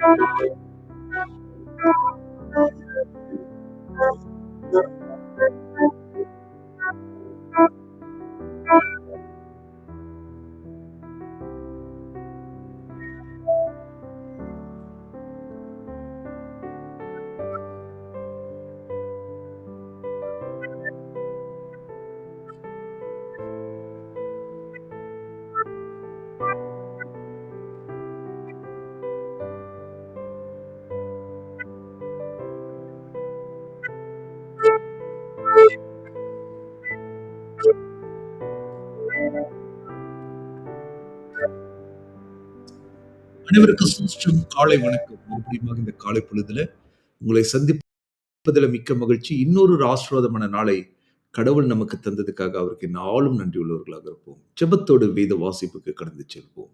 Thank you. அனைவருக்கும் காலை வணக்கம். மறுபடியும் இந்த காலை பொழுதுல உங்களை சந்திப்பதில் மிக்க மகிழ்ச்சி. இன்னொரு ஒரு ஆசீர்வாதமான நாளை கடவுள் நமக்கு தந்ததுக்காக அவருக்கு நாளும் நன்றி உள்ளவர்களாக இருப்போம். ஜெபத்தோடு வேத வாசிப்புக்கு கடந்து செல்வோம்.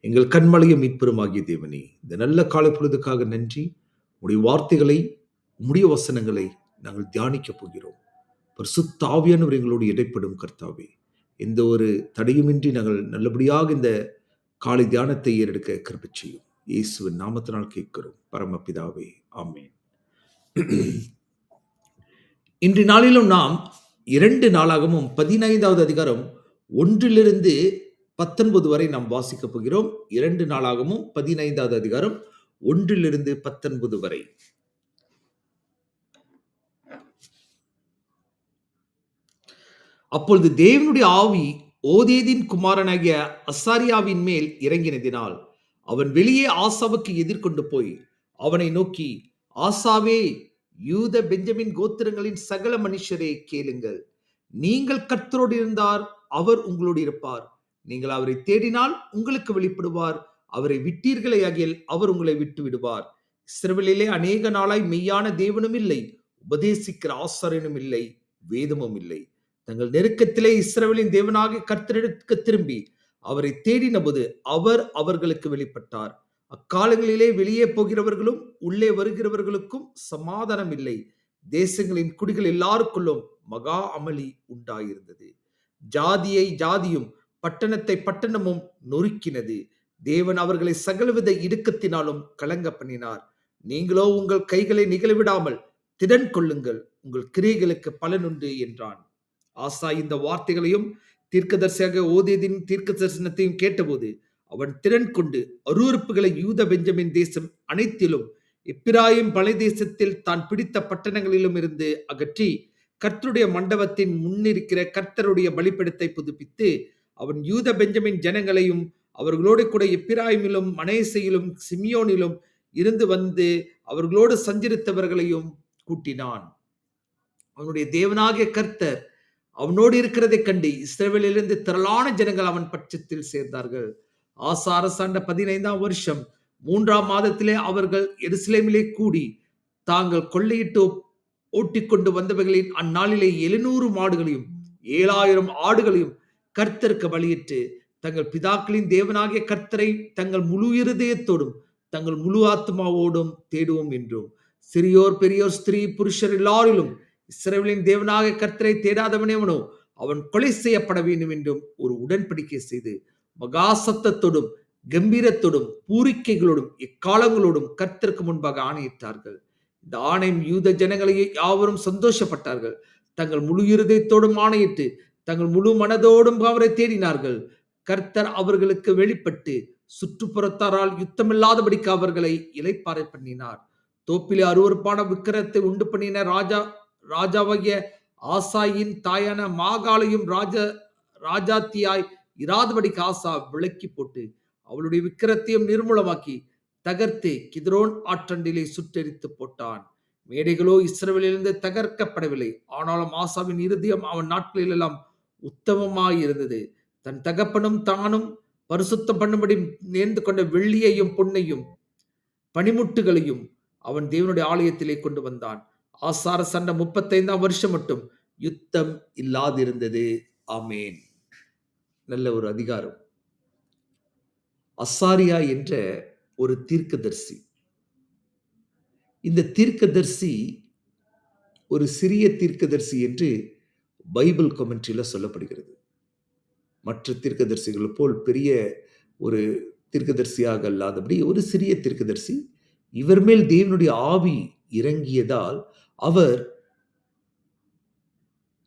எங்கள் கண்மலையும் மீட்பெருமாகிய தேவனே இந்த நல்ல காலை பொழுதுக்காக நன்றி. உடைய வார்த்தைகளை முடிய வசனங்களை நாங்கள் தியானிக்கப் போகிறோம். பரிசுத்தாவியானவர் எங்களோடு இடைப்படும் கர்த்தாவே. எந்த ஒரு தடையுமின்றி நாங்கள் நல்லபடியாக இந்த காலை தியானத்தை ஏறெடுக்க கிருபை செய்யும். இயேசுவின் நாமத்தினால் கேட்கிறோம். பரமபிதாவே ஆமேன். இன்று நாளிலும் நாம் இரண்டு நாளாகவும் பதினைந்தாவது அதிகாரம் ஒன்றிலிருந்து பத்தொன்பது வரை நாம் வாசிக்கப் போகிறோம். இரண்டு நாளாகவும் பதினைந்தாவது அதிகாரம் ஒன்றிலிருந்து பத்தொன்பது வரை. அப்பொழுது தேவனுடைய ஆவி ஓதேதின் குமாரனாகிய அசாரியாவின் மேல் இறங்கினதினால் அவன் வெளியே ஆசாவுக்கு எதிர்கொண்டு போய் அவனை நோக்கி ஆசாவே யூத பெஞ்சமின் கோத்திரங்களின் சகல மனுஷரே கேளுங்கள். நீங்கள் கர்த்தரோடு இருந்தார் அவர் உங்களோடு இருப்பார். நீங்கள் அவரை தேடினால் உங்களுக்கு வெளிப்படுவார். அவரை விட்டீர்களே ஆகியில் அவர் உங்களை விட்டு விடுவார் சிறுவலிலே அநேக நாளாய் மெய்யான தேவனும் இல்லை உபதேசிக்கிற ஆசாரியனும் இல்லை வேதமும் இல்லை. தங்கள் நெருக்கத்திலே இஸ்ரவேலின் தேவனாக கர்த்தரிடத்துக்கு திரும்பி அவரை தேடினபோது அவர் அவர்களுக்கு வெளிப்பட்டார். அக்காலங்களிலே வெளியே போகிறவர்களும் உள்ளே வருகிறவர்களுக்கும் சமாதானம் இல்லை தேசங்களின் குடிகள் எல்லாருக்குள்ளும் மகா அமளி உண்டாயிருந்தது. ஜாதியை ஜாதியும் பட்டணத்தை பட்டணமும் நொறுக்கினது. தேவன் அவர்களை சகலவித இடுக்கத்தினாலும் கலங்க பண்ணினார். நீங்களோ உங்கள் கைகளை நிகழ்விடாமல் திடன் கொள்ளுங்கள். உங்கள் கிரியைகளுக்கு பலனுண்டு என்றான். ஆசா இந்த வார்த்தைகளையும் தீர்க்கதரிசியாக ஓதியதின் தீர்க்க தரிசனத்தையும் கேட்டபோது அவன் திறன் கொண்டு அருவறுப்புகளை யூத பெஞ்சமின் தேசம் அனைத்திலும் எப்பிராயும் பலை தேசத்தில் தான் பிடித்த பட்டணங்களிலும் இருந்து அகற்றி கர்த்தருடைய மண்டபத்தின் முன்னிருக்கிற கர்த்தருடைய பலிப்பிடத்தை புதுப்பித்து அவன் யூத பெஞ்சமின் ஜனங்களையும் அவர்களோடு கூட எப்பிராயிமிலும் மனேசையிலும் சிமியோனிலும் இருந்து வந்து அவர்களோடு சஞ்சரித்தவர்களையும் கூட்டினான். அவனுடைய தேவனாகிய கர்த்தர் அவனோடு இருக்கிறதை கண்டு இஸ்ரேலிலிருந்து திரளான ஜனங்கள் அவன் பட்சத்தில் சேர்ந்தார்கள். ஆசா அரசாண்ட பதினைந்தாம் வருஷம் மூன்றாம் மாதத்திலே அவர்கள் எருசலேமிலே கூடி தாங்கள் கொள்ளையிட்டு ஓட்டிக்கொண்டு வந்தவர்களின் அந்நாளிலே எழுநூறு மாடுகளையும் ஏழாயிரம் ஆடுகளையும் கர்த்தருக்கு வழியிட்டு தங்கள் பிதாக்களின் தேவனாகிய கர்த்தரை தங்கள் முழு இருதயத்தோடும் தங்கள் முழு ஆத்மாவோடும் தேடுவோம் என்றும். சிறியோர் பெரியோர் ஸ்திரீ புருஷர் எல்லாரிலும் இஸ்ரேலின் தேவனாக கர்த்தரை தேடாதவனேவனோ அவன் கொலை செய்யப்பட வேண்டும் என்றும் ஒரு உடன்படிக்கை செய்து மகா சத்தத்தோடும் கம்பீரத்தோடும் பூரிக்கைகளோடும் எக்காலங்களோடும் கர்த்தருக்கு முன்பாக ஆணையிட்டார்கள். இந்த ஆணையம் யூத ஜனங்களையே யாவரும் சந்தோஷப்பட்டார்கள். தங்கள் முழு இருதயத்தோடும் ஆணையிட்டு தங்கள் முழு மனதோடும் அவரை தேடினார்கள். கர்த்தர் அவர்களுக்கு வெளிப்பட்டு சுற்றுப்புறத்தாரால் யுத்தமில்லாதபடிக்கு அவர்களை இலைப்பாறை பண்ணினார். தோப்பிலே அருவறுப்பான விக்கிரத்தை உண்டு பண்ணின ராஜா ராஜாவாகிய ஆசாயின் தாயான மாகாளையும் ராஜ ராஜாத்தியாய் இராதபடிக்கு ஆசா விளக்கி போட்டு அவளுடைய விக்கிரத்தையும் நிர்மூலமாக்கி தகர்த்து கிதரோன் ஆற்றண்டிலே சுற்றெரித்து போட்டான். மேடைகளோ இஸ்ரேலிலிருந்து தகர்க்கப்படவில்லை. ஆனாலும் ஆசாவின் இருதயம் அவன் நாட்களில் எல்லாம் உத்தமமாயிருந்தது. தன் தகப்பனும் தானும் பரிசுத்தம் பண்ணும்படி நேர்ந்து கொண்ட வெள்ளியையும் பொன்னையும் பனிமுட்டுகளையும் அவன் தேவனுடைய ஆலயத்திலே கொண்டு வந்தான். ஆசார சண்டை முப்பத்தைந்தாம் வருஷம் மட்டும் யுத்தம் இல்லாதிருந்தது. ஆமேன். நல்ல ஒரு அதிகாரம். அசாரியா என்ற ஒரு தீர்க்கதர்சி. இந்த தீர்க்கதர்சி ஒரு சிறிய தீர்க்கதர்சி என்று பைபிள் கமெண்ட்ரியில் சொல்லப்படுகிறது. மற்ற தீர்க்கதரிசிகள் போல் பெரிய ஒரு தீர்க்கதரிசியாக அல்லாதபடி ஒரு சிறிய தீர்க்கதரிசி இவர் மேல் தேவனுடைய ஆவி இறங்கியதால் அவர்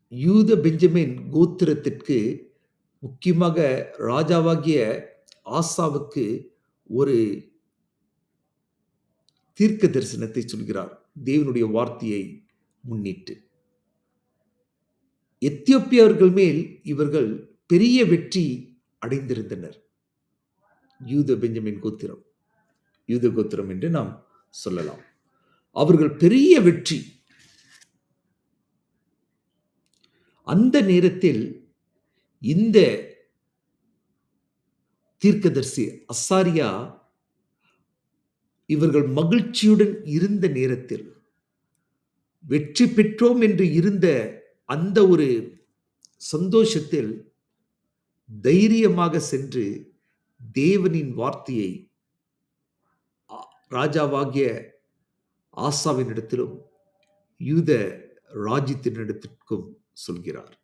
யூத பெஞ்சமின் கோத்திரத்திற்கு முக்கியமாக ராஜாவாகிய ஆசாவுக்கு ஒரு தீர்க்க தரிசனத்தை சொல்கிறார். தேவனுடைய வார்த்தையை முன்னிட்டு. எத்தியோப்பியர்கள் மேல் இவர்கள் பெரிய வெற்றி அடைந்திருந்தனர். யூத பெஞ்சமின் கோத்திரம். யூத கோத்திரம் என்று நாம் சொல்லலாம். அவர்கள் பெரிய வெற்றி அந்த நேரத்தில் இந்த தீர்க்கதரிசி அசாரியா இவர்கள் மகிழ்ச்சியுடன் இருந்த நேரத்தில் வெற்றி பெற்றோம் என்று இருந்த அந்த ஒரு சந்தோஷத்தில் தைரியமாக சென்று தேவனின் வார்த்தையை ராஜாவாகிய ஆசாவினிடத்திலும் யூத ராஜ்யத்தினிடத்திற்கும் சொல்கிறார்.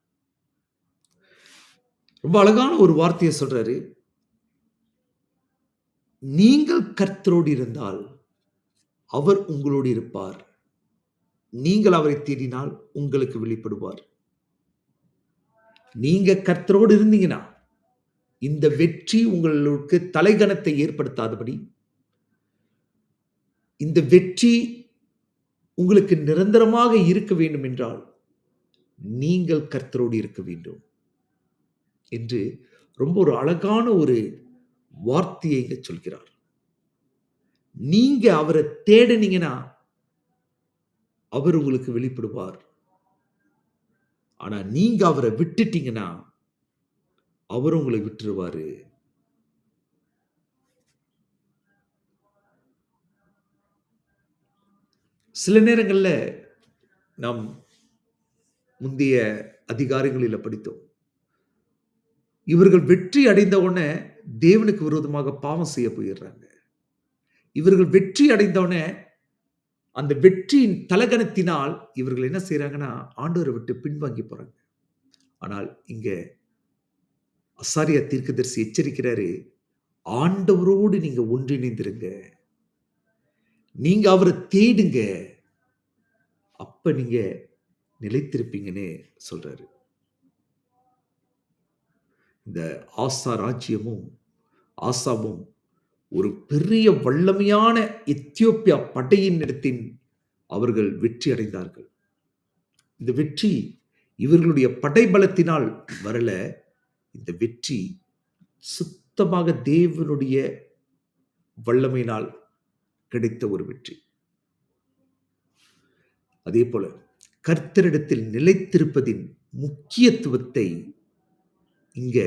ரொம்ப அழகான ஒரு வார்த்தையை சொல்றாரு. நீங்கள் கர்த்தரோடு இருந்தால் அவர் உங்களோடு இருப்பார். நீங்கள் அவரை தேடினால் உங்களுக்கு வெளிப்படுவார். நீங்க கர்த்தரோடு இருந்தீங்கன்னா இந்த வெற்றி உங்களுக்கு தலைகணத்தை ஏற்படுத்தாதபடி இந்த வெற்றி உங்களுக்கு நிரந்தரமாக இருக்க வேண்டும் என்றால் நீங்கள் கர்த்தரோடு இருக்க வேண்டும் என்று ரொம்ப ஒரு அழகான ஒரு வார்த்தையை இங்க சொல்கிறார். நீங்க அவரை தேடினீங்கன்னா அவர் உங்களுக்கு வெளிப்படுவார். ஆனா நீங்க அவரை விட்டுட்டீங்கன்னா அவர் உங்களை விட்டுருவாரு. சில நேரங்களில் நாம் முந்தைய அதிகாரங்களில் படித்தோம். இவர்கள் வெற்றி அடைந்த உடனே தேவனுக்கு விரோதமாக பாவம் செய்ய போயிடுறாங்க. இவர்கள் வெற்றி அடைந்தவுடனே அந்த வெற்றியின் தலகணத்தினால் இவர்கள் என்ன செய்கிறாங்கன்னா ஆண்டவரை விட்டு பின்வாங்கி போகிறாங்க ஆனால் இங்கே அசாரியா தீர்க்கதரிசி எச்சரிக்கிறாரு ஆண்டவரோடு நீங்க ஒன்றிணைந்திருங்க. நீங்க அவரை தேடுங்க. அப்ப நீங்க நிலைத்திருப்பீங்கன்னு சொல்றாரு. இந்த ஆசா ராஜ்யமும் ஆசாவும் ஒரு பெரிய வல்லமையான எத்தியோப்பியா படையின் இடத்தின் அவர்கள் வெற்றி அடைந்தார்கள். இந்த வெற்றி இவர்களுடைய படைபலத்தினால் வரல. இந்த வெற்றி சுத்தமாக தேவனுடைய வல்லமையினால் கிடைத்த ஒரு வெற்றி. அதே போல கர்த்தரிடத்தில் நிலைத்திருப்பதின் முக்கியத்துவத்தை இங்க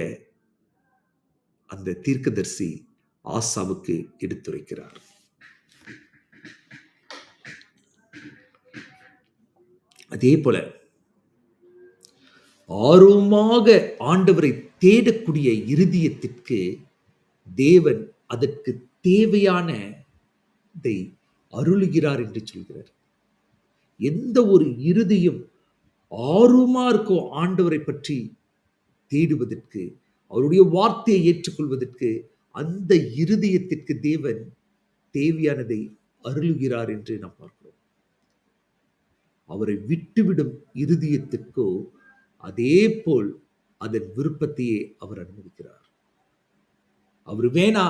அந்த தீர்க்கதர்சி ஆசாவுக்கு எடுத்துரைக்கிறார். அதே போல ஆர்வமாக ஆண்டவரை தேடக்கூடிய இருதயத்திற்கு தேவன் அதற்கு தேவையான இதை அருளுகிறார் என்று சொல்கிறார். எந்த ஒரு இறுதியும் ஆர்வமா இருக்கும் ஆண்டவரை பற்றி தேடுவதற்கு அவருடைய வார்த்தையை ஏற்றுக்கொள்வதற்கு அந்த இருதயத்திற்கு தேவன் தேவையானதை அருளுகிறார் என்று நாம் பார்க்கிறோம். அவரை விட்டுவிடும் இருதயத்திற்கோ அதே போல் அதன் விருப்பத்தையே அவர் அனுமதிக்கிறார் அவர் வேணா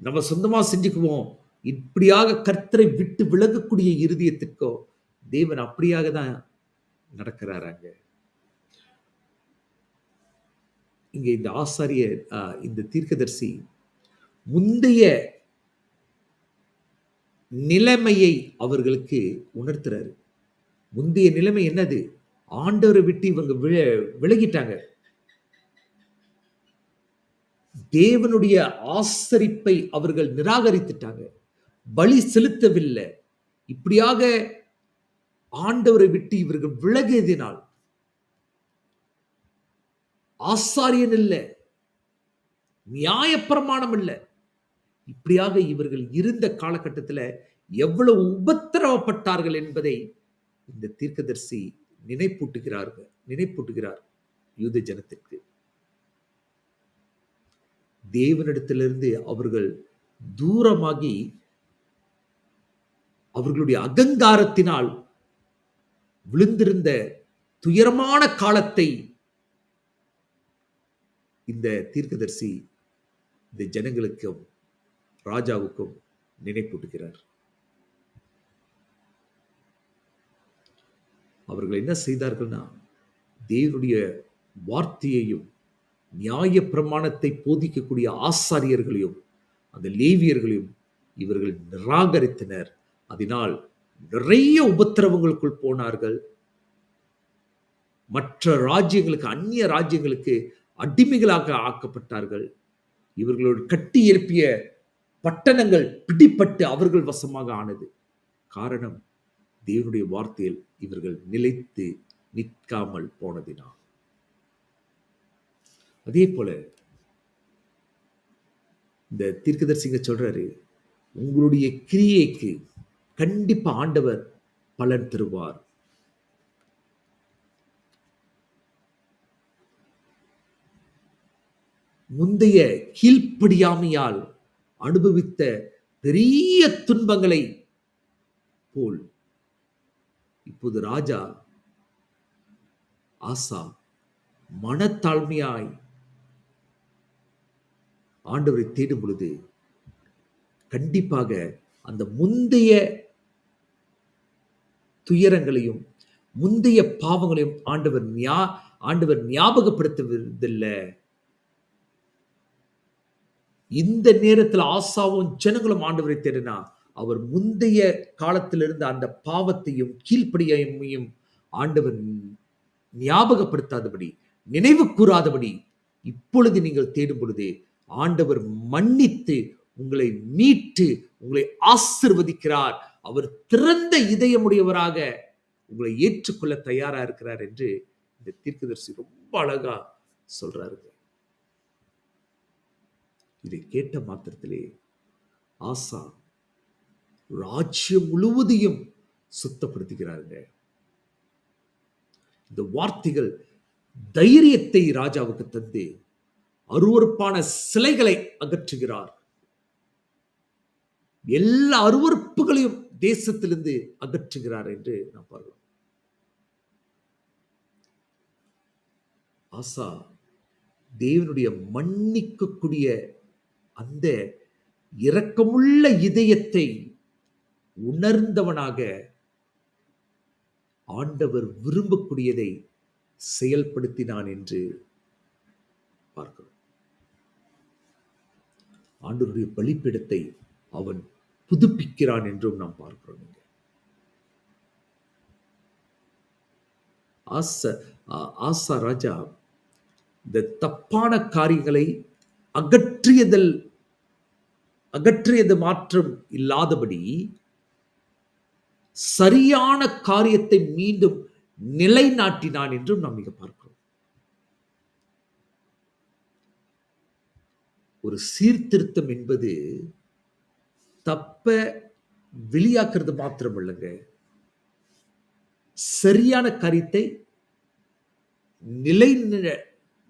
நம்ம சொந்தமா செஞ்சுக்குவோம் இப்படியாக கர்த்தரை விட்டு விலகக்கூடிய இருதயத்திற்கோ தேவன் அப்படியாக தான் நடக்கிறாராங்க இங்க இந்த ஆசாரியர் ஆஹ், இந்த தீர்க்கதர்சி முந்தைய நிலைமையை அவர்களுக்கு உணர்த்துறாரு. முந்தைய நிலைமை என்னது? ஆண்டவரை விட்டு இவங்க விலகிட்டாங்க. தேவனுடைய ஆசரிப்பை அவர்கள் நிராகரித்துட்டாங்க. பலி செலுத்தவில்லை. இப்படியாக ஆண்டவரை விட்டு இவர்கள் விலகியதினால் ஆசாரியன் இல்லை நியாயப்பிரமாணம் இல்லை இப்படியாக இவர்கள் இருந்த காலகட்டத்தில் எவ்வளவு உபத்திரவப்பட்டார்கள் என்பதை இந்த தீர்க்கதரிசி நினைப்பூட்டுகிறார்கள் நினைப்பூட்டுகிறார் யூத ஜனத்திற்கு. தேவனிடத்திலிருந்து அவர்கள் தூரமாகி அவர்களுடைய அகங்காரத்தினால் விழுந்திருந்த துயரமான காலத்தை இந்த தீர்க்கதரிசி இந்த ஜனங்களுக்கும் ராஜாவுக்கும் நினைப்பூட்டுகிறார். அவர்கள் என்ன செய்தார்கள்னா தேவனுடைய வார்த்தையையும் நியாய பிரமாணத்தை போதிக்கக்கூடிய ஆசாரியர்களையும் அந்த லேவியர்களையும் இவர்கள் நிராகரித்தனர். அதனால் நிறைய உபத்திரவங்களுக்குள் போனார்கள். மற்ற ராஜ்யங்களுக்கு அந்நிய ராஜ்யங்களுக்கு அடிமைகளாக ஆக்கப்பட்டார்கள். இவர்களோடு கட்டி எழுப்பிய பட்டணங்கள் பிடிப்பட்டு அவர்கள் வசமாக ஆனது. காரணம் தேவனுடைய வார்த்தையில் இவர்கள் நிலைத்து நிற்காமல் போனதினால் அதே போல இந்த தீர்க்கதர்சிங்க சொல்றாரு உங்களுடைய கிரியைக்கு கண்டிப்பா ஆண்டவர் பலன் தருவார். முந்தைய கீழ்ப்படியாமையால் அனுபவித்த பெரிய துன்பங்களை போல் இப்போது ராஜா ஆசா மனத்தாழ்மையாய் ஆண்டவரை தேடும் பொழுது கண்டிப்பாக அந்த முந்தைய துயரங்களையும் முந்தைய பாவங்களையும் ஆண்டவர் ஞா ஆண்டவர் ஞாபகப்படுத்துவதில்லை. இந்த நேரத்தில் ஆசாவும் ஜனங்களும் ஆண்டவரை தேடினா அவர் முந்தைய காலத்தில் இருந்த அந்த பாவத்தையும் கீழ்ப்படியையும் ஆண்டவர் ஞாபகப்படுத்தாதபடி நினைவு கூறாதபடி இப்பொழுது நீங்கள் தேடும் பொழுதே ஆண்டவர் மன்னித்து உங்களை மீட்டு உங்களை ஆசிர்வதிக்கிறார். அவர் திறந்த இதயமுடையவராக உங்களை ஏற்றுக்கொள்ள தயாரா இருக்கிறார் என்று இந்த தீர்க்கதரிசி ரொம்ப அழகா சொல்றாருங்க. இதை கேட்ட மாத்திரத்திலே ஆசா ராஜ்யம் முழுவதையும் சுத்தப்படுத்துகிறாருங்க. இந்த வார்த்தைகள் தைரியத்தை ராஜாவுக்கு தந்து அருவறுப்பான சிலைகளை அகற்றுகிறார். எல்லா அருவறுப்புகளையும் தேசத்திலிருந்து அகற்றுகிறார் என்று நாம் பார்க்கலாம் ஆசா தேவனுடைய மன்னிக்கக்கூடிய அந்த இரக்கமுள்ள இதயத்தை உணர்ந்தவனாக ஆண்டவர் விரும்பக்கூடியதை செயல்படுத்தினான் என்று பார்க்கிறோம். ஆண்டவருடைய பலிப்பிடத்தை அவன் புதுப்பிக்கிறான் என்றும் நாம் பார்க்கிறோம் இங்கே. ஆச ஆசா ராஜா இந்த தப்பான காரியங்களை அகற்றியதல் அகற்றியது மாற்றம் இல்லாதபடி சரியான காரியத்தை மீண்டும் நிலைநாட்டினான் என்றும் நாம் இங்கே பார்க்கிறோம். ஒரு சீர்திருத்தம் என்பது தப்ப வெளியாக்குறது மாத்திரம் இல்லைங்க. சரியான காரியத்தை நிலை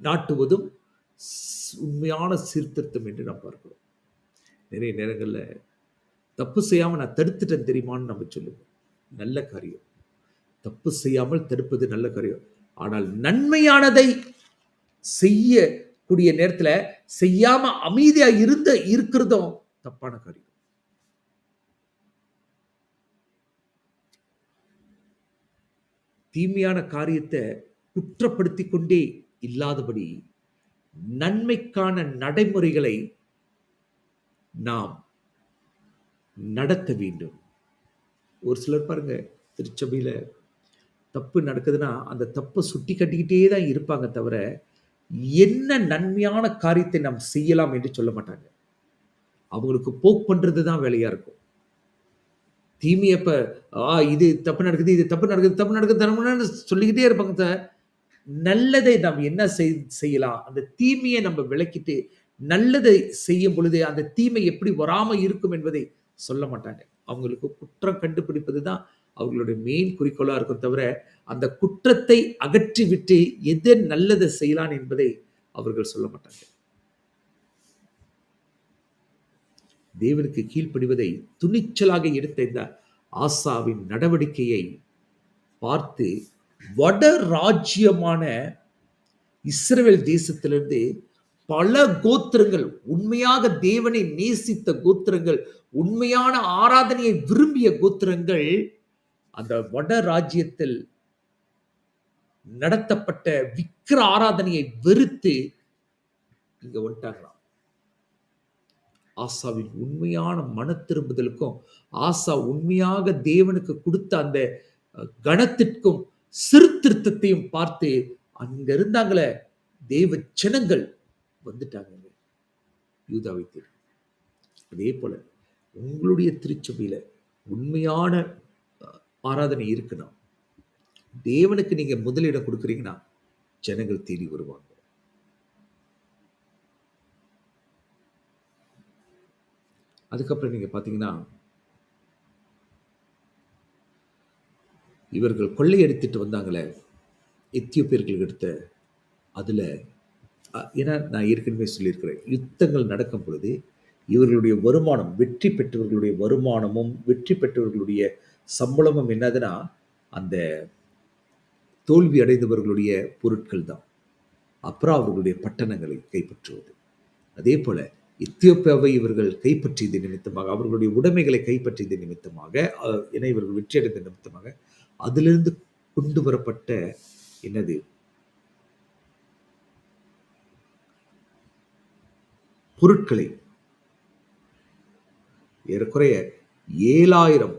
நாட்டுவதும் உண்மையான சீர்திருத்தம் என்று நாம் பார்க்கிறோம். நிறைய நேரங்களில் தப்பு செய்யாமல் நான் தடுத்துட்டேன் தெரியுமான்னு நம்ம சொல்லுவோம். நல்ல காரியம். தப்பு செய்யாமல் தடுப்பது நல்ல காரியம். ஆனால் நன்மையானதை செய்யக்கூடிய நேரத்தில் செய்யாமல் அமைதியாக இருந்த இருக்கிறதும் தப்பான காரியம். தீமையான காரியத்தை குற்றப்படுத்தி கொண்டே இல்லாதபடி நன்மைக்கான நடைமுறைகளை நாம் நடத்த வேண்டும். ஒரு சிலர் பாருங்க திருச்சபையில் தப்பு நடக்குதுன்னா அந்த தப்பை சுட்டி கட்டிக்கிட்டே தான் இருப்பாங்க தவிர என்ன நன்மையான காரியத்தை நாம் செய்யலாம் என்று சொல்ல மாட்டாங்க. அவங்களுக்கு போக் பண்ணுறது தான் வேலையாக இருக்கும். தீமையப்ப ஆ இது தப்பு நடக்குது இது தப்பு நடக்குது தப்பு நடக்குது தப்பு சொல்லிக்கிட்டே இருப்பாங்க தவிர, நல்லதை நாம் என்ன செய்- செய்யலாம்? அந்த தீமையை நம்ம விளக்கிட்டு நல்லதை செய்யும் பொழுது அந்த தீமை எப்படி வராமல் இருக்கும் என்பதை சொல்ல மாட்டாங்க. அவங்களுக்கு குற்றம் கண்டுபிடிப்பது தான் அவங்களுடைய மெயின் குறிக்கோளாக இருக்கும் தவிர அந்த குற்றத்தை அகற்றி விட்டு எது நல்லதை செய்யலாம் என்பதை அவர்கள் சொல்ல மாட்டாங்க. தேவனுக்கு கீழ்ப்படிவதை துணிச்சலாக எடுத்த இந்த ஆசாவின் நடவடிக்கையை பார்த்து வட ராஜ்யமான இஸ்ரேல் தேசத்திலிருந்து பல கோத்திரங்கள் உண்மையாக தேவனை நேசித்த கோத்திரங்கள் உண்மையான ஆராதனையை விரும்பிய கோத்திரங்கள் அந்த வட ராஜ்யத்தில் நடத்தப்பட்ட விக்கிர ஆராதனையை வெறுத்து இங்க வந்துட்டாங்களாம். ஆசாவின் உண்மையான மன திரும்புதலுக்கும் ஆசா உண்மையாக தேவனுக்கு கொடுத்த அந்த கணத்திற்கும் சிறுத்திருத்தத்தையும் பார்த்து அங்க இருந்தாங்களே தேவ ஜனங்கள் வந்துட்டாங்க யூதாவை தேடி. அதே போல உங்களுடைய திருச்சபையில உண்மையான ஆராதனை இருக்குன்னா தேவனுக்கு நீங்க முதலிடம் கொடுக்குறீங்கன்னா ஜனங்கள் தேடி வருவாங்க. அதுக்கப்புறம் நீங்கள் பார்த்தீங்கன்னா இவர்கள் கொள்ளையடித்துட்டு வந்தாங்களே எத்தியோப்பியர்கள் எடுத்த அதில் ஏன்னா நான் ஏற்கனவே சொல்லியிருக்கிறேன் யுத்தங்கள் நடக்கும் பொழுது இவர்களுடைய வருமானம் வெற்றி பெற்றவர்களுடைய வருமானமும் வெற்றி பெற்றவர்களுடைய சம்பளமும் என்னதுன்னா அந்த தோல்வி அடைந்தவர்களுடைய பொருட்கள் தான் அப்புறம் அவர்களுடைய பட்டணங்களை கைப்பற்றுவது. அதே போல் எத்தியோப்பியாவை இவர்கள் கைப்பற்றியது நிமித்தமாக அவர்களுடைய உடைமைகளை கைப்பற்றியது நிமித்தமாக அஹ், என இவர்கள் வெற்றியடைந்த நிமித்தமாக அதிலிருந்து கொண்டு வரப்பட்ட என்னது? பொருட்களை. ஏறக்குறைய ஏழாயிரம்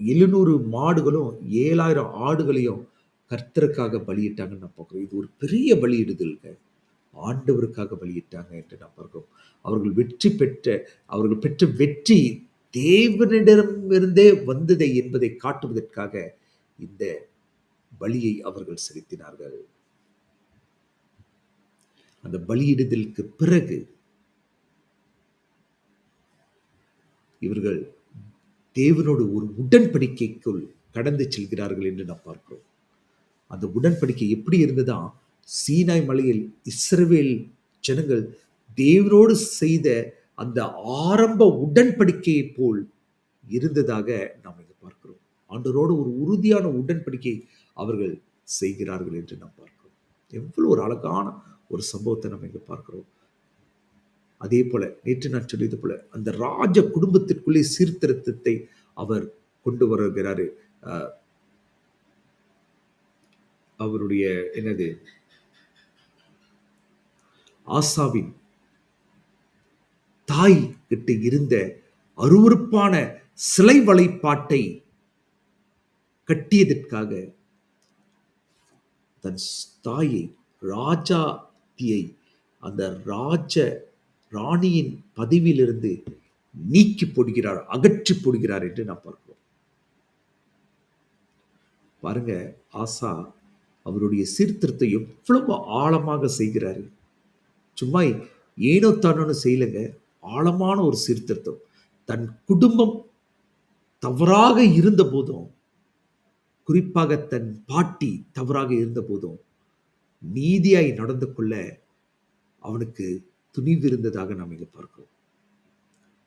எழுநூறு மாடுகளும் ஏழாயிரம் ஆடுகளையும் கர்த்தருக்காக பலியிட்டாங்கன்னு நான் பார்க்குறோம் இது ஒரு பெரிய பலியிடுதல்கள் ஆண்டவருக்காக பலியிட்டாங்க என்று நாம் பார்க்கிறோம். அவர்கள் வெற்றி பெற்ற அவர்கள் பெற்ற வெற்றி தேவனிடமிருந்தே வந்ததை என்பதை காட்டுவதற்காக இந்த பலியை அவர்கள் செலுத்தினார்கள். அந்த பலியிடுதலுக்கு பிறகு இவர்கள் தேவனோடு ஒரு உடன்படிக்கைக்குள் கடந்து செல்கிறார்கள் என்று நாம் பார்க்கிறோம். அந்த உடன்படிக்கை எப்படி இருந்ததா? சீனாய் மலையில் இஸ்ரவேல் ஜனங்கள் தேவனோடு செய்த அந்த ஆரம்ப உடன்படிக்கையை போல் இருந்ததாக நாம் இங்க பார்க்கிறோம் ஆண்டரோடு ஒரு உறுதியான உடன்படிக்கை அவர்கள் செய்கிறார்கள் என்று நாம் பார்க்கிறோம். எவ்வளவு ஒரு அழகான ஒரு சம்பவத்தை நம்ம இங்க பார்க்கிறோம். அதே போல நேற்று நான் சொல்லியது போல அந்த ராஜ குடும்பத்திற்குள்ளே சீர்திருத்தத்தை அவர் கொண்டு வருகிறாரு. அஹ், அவருடைய என்னது? ஆசாவின் தாய் கிட்ட இருந்த அருவருப்பான சிலை வளைப்பாட்டை கட்டியதற்காக தன் தாயை ராஜாத்தியை அந்த ராஜ ராணியின் பதவியிலிருந்து நீக்கி போடுகிறார் அகற்றி போடுகிறார் என்று நாம் பார்க்கிறோம். பாருங்க ஆசா அவருடைய சீர்திருத்தம் எவ்வளவு ஆழமாக செய்கிறாரு. சும்மா ஏனோ தானோன்னு செய்யலைங்க. ஆழமான ஒரு சீர்திருத்தம். தன் குடும்பம் தவறாக இருந்த போதும் குறிப்பாக தன் பாட்டி தவறாக இருந்த போதும் நீதியாய் நடந்து கொள்ள அவனுக்கு துணிவு இருந்ததாக நாம் இங்கே பார்க்கிறோம்.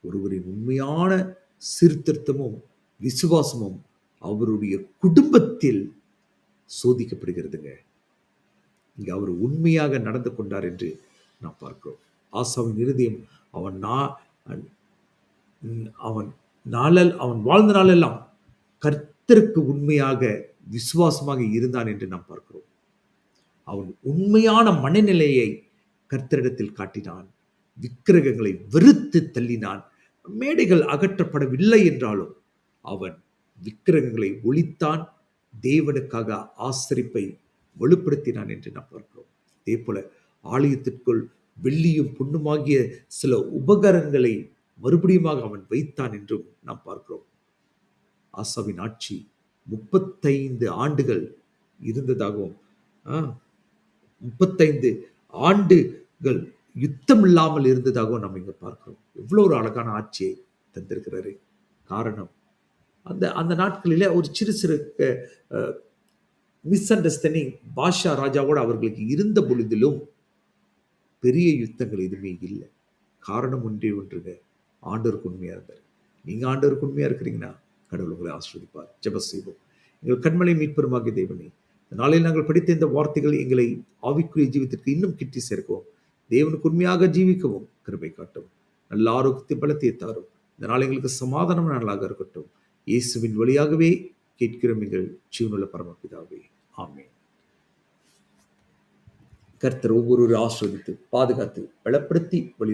ஒருவரின் உண்மையான சீர்திருத்தமும் விசுவாசமும் அவருடைய குடும்பத்தில் சோதிக்கப்படுகிறதுங்க. இங்கே அவர் உண்மையாக நடந்து கொண்டார் என்று நாம் பார்க்கிறோம். ஆசாவின் இருதயம் அவன் நா அவன் நாளல் அவன் வாழ்ந்த நாளெல்லாம் கர்த்தருக்கு உண்மையாக விசுவாசமாக இருந்தான் என்று நாம் பார்க்கிறோம். அவன் உண்மையான மனநிலையை கர்த்தரிடத்தில் காட்டினான். விக்கிரகங்களை வெறுத்து தள்ளினான். மேடைகள் அகற்றப்படவில்லை என்றாலும் அவன் விக்கிரகங்களை ஒழித்தான். தேவனுக்காக ஆசரிப்பை வலுப்படுத்தினான் என்று நாம் பார்க்கிறோம். அதே போல ஆலயத்திற்குள் வெள்ளியும் பொண்ணுமாகிய சில உபகரணங்களை மறுபடியுமாக அவன் வைத்தான் என்றும் நாம் பார்க்கிறோம். ஆசாவின் ஆட்சி முப்பத்தைந்து ஆண்டுகள் இருந்ததாகவும் ஆ, முப்பத்தைந்து ஆண்டுகள் யுத்தம் இல்லாமல் இருந்ததாகவும் நம்ம இங்கே பார்க்கிறோம். எவ்வளோ ஒரு அழகான ஆட்சியை தந்திருக்கிறாரு. காரணம் அந்த அந்த நாட்களிலே ஒரு சிறு சிறு மிஸ் அண்டர்ஸ்டாண்டிங் பாஷா ராஜாவோட அவர்களுக்கு இருந்த பொழுதிலும் பெரிய யுத்தங்கள் எதுவுமே இல்லை. காரணம் ஒன்றே ஒன்றுங்க ஆண்டவருக்கு உண்மையாக இருந்தார் நீங்கள் ஆண்டவருக்கு உண்மையாக இருக்கிறீங்கன்னா கடவுள் உங்களை ஆஸ்வதிப்பார் ஜப செய்வோம். எங்கள் கண்மலை மீட்பெருமாகிய தேவனே இந்த நாளில் நாங்கள் படித்த இந்த வார்த்தைகள் எங்களை ஆவிக்குரிய ஜீவித்திற்கு இன்னும் கிட்டி சேர்க்கவும் தேவனுக்கு உண்மையாக ஜீவிக்கவும் கிருபை காட்டும். நல்ல ஆரோக்கியத்தை பலத்தை தாரும். இந்த நாள் எங்களுக்கு சமாதானம் நாளாக இருக்கட்டும். இயேசுவின் வழியாகவே கேட்கிறோம் எங்கள் ஜீவனுள்ள பரமபிதாவே. ஆமே கர்த்தர் ஒவ்வொரு ஆஸ்வதித்து பாதுகாத்து பலப்படுத்தி வழி